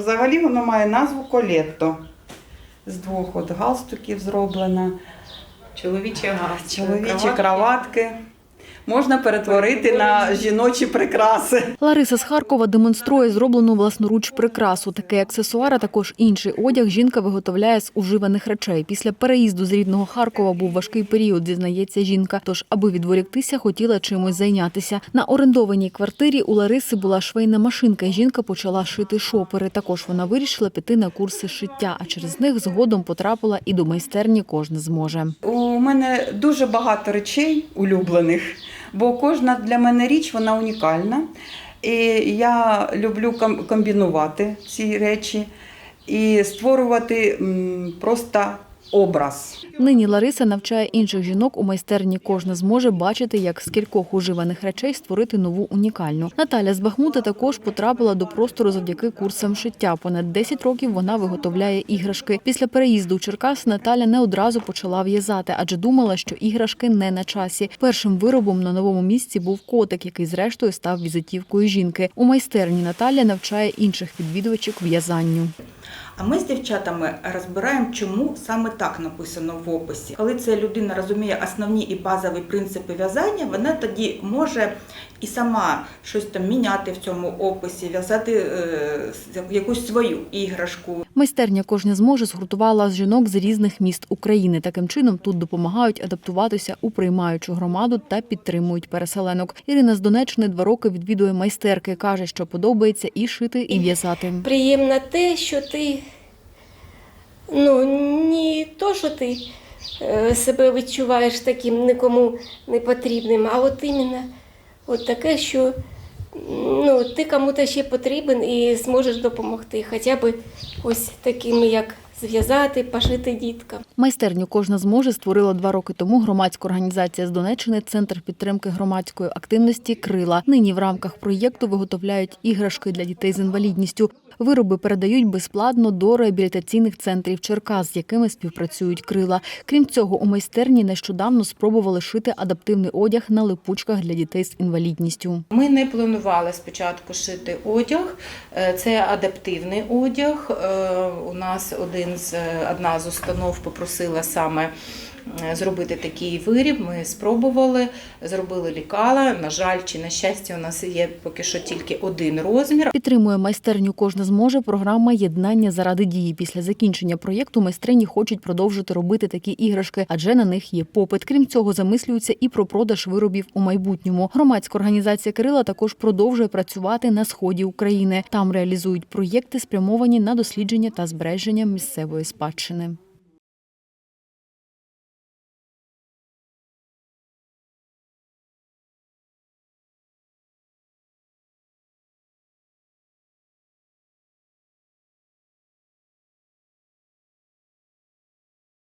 взагалі воно має назву колетто. З двох от галстуків зроблено. Чоловічі галстуки, Чоловічі кроватки. Можна перетворити на жіночі прикраси. Лариса з Харкова демонструє зроблену власноруч прикрасу. Такий аксесуар, а також інший одяг жінка виготовляє з уживаних речей. Після переїзду з рідного Харкова був важкий період, зізнається жінка. Тож, аби відволіктися, хотіла чимось зайнятися. На орендованій квартирі у Лариси була швейна машинка, і жінка почала шити шопери. Також вона вирішила піти на курси шиття, а через них згодом потрапила і до майстерні кожне зможе. У мене дуже багато речей улюблених, бо кожна для мене річ вона унікальна. І я люблю ком- комбінувати ці речі і створювати просто образ. Нині Лариса навчає інших жінок у майстерні. Кожна зможе бачити, як з кількох уживаних речей створити нову унікальну. Наталя з Бахмута також потрапила до простору завдяки курсам шиття. Понад 10 років вона виготовляє іграшки. Після переїзду в Черкас Наталя не одразу почала в'язати, адже думала, що іграшки не на часі. Першим виробом на новому місці був котик, який зрештою став візитівкою жінки. У майстерні Наталя навчає інших відвідувачок в'язанню. А ми з дівчатами розбираємо, чому саме так написано в описі. Коли ця людина розуміє основні і базові принципи в'язання, вона тоді може і сама щось там міняти в цьому описі, в'язати е, якусь свою іграшку. Майстерня кожна зможе згуртувала з жінок з різних міст України. Таким чином тут допомагають адаптуватися у приймаючу громаду та підтримують переселенок. Ірина з Донеччини два роки відвідує майстерки. каже, що подобається і шити, і в'язати. Приємно те, що ти ну, не то, що ти е, себе відчуваєш таким нікому не потрібним, а от іменно от таке, що ну, ти кому-то ще потрібен і зможеш допомогти. Хоча б ось такими, як зв'язати, пошити діткам. Майстерню кожна зможе створила два роки тому громадська організація з Донеччини Центр підтримки громадської активності Крила. Нині в рамках проєкту виготовляють іграшки для дітей з інвалідністю. Вироби передають безплатно до реабілітаційних центрів Черкас, з якими співпрацюють крила. Крім цього, у майстерні нещодавно спробували шити адаптивний одяг на липучках для дітей з інвалідністю. Ми не планували спочатку шити одяг. Е, Це адаптивний одяг. Е, У нас один з одна з установ попросила саме е, зробити такий виріб. Ми спробували, зробили лікала. На жаль, чи на щастя, у нас є поки що тільки один розмір. Підтримує майстерню кожна зможе програма Єднання заради дії. Після закінчення проєкту майстрині хочуть продовжити робити такі іграшки, адже на них є попит. Крім цього, замислюються і про продаж виробів у майбутньому. Громадська організація Кирила також продовжує працювати на сході України. Там реалізують проєкти, спрямовані на дослідження та збереження місцевої спадщини.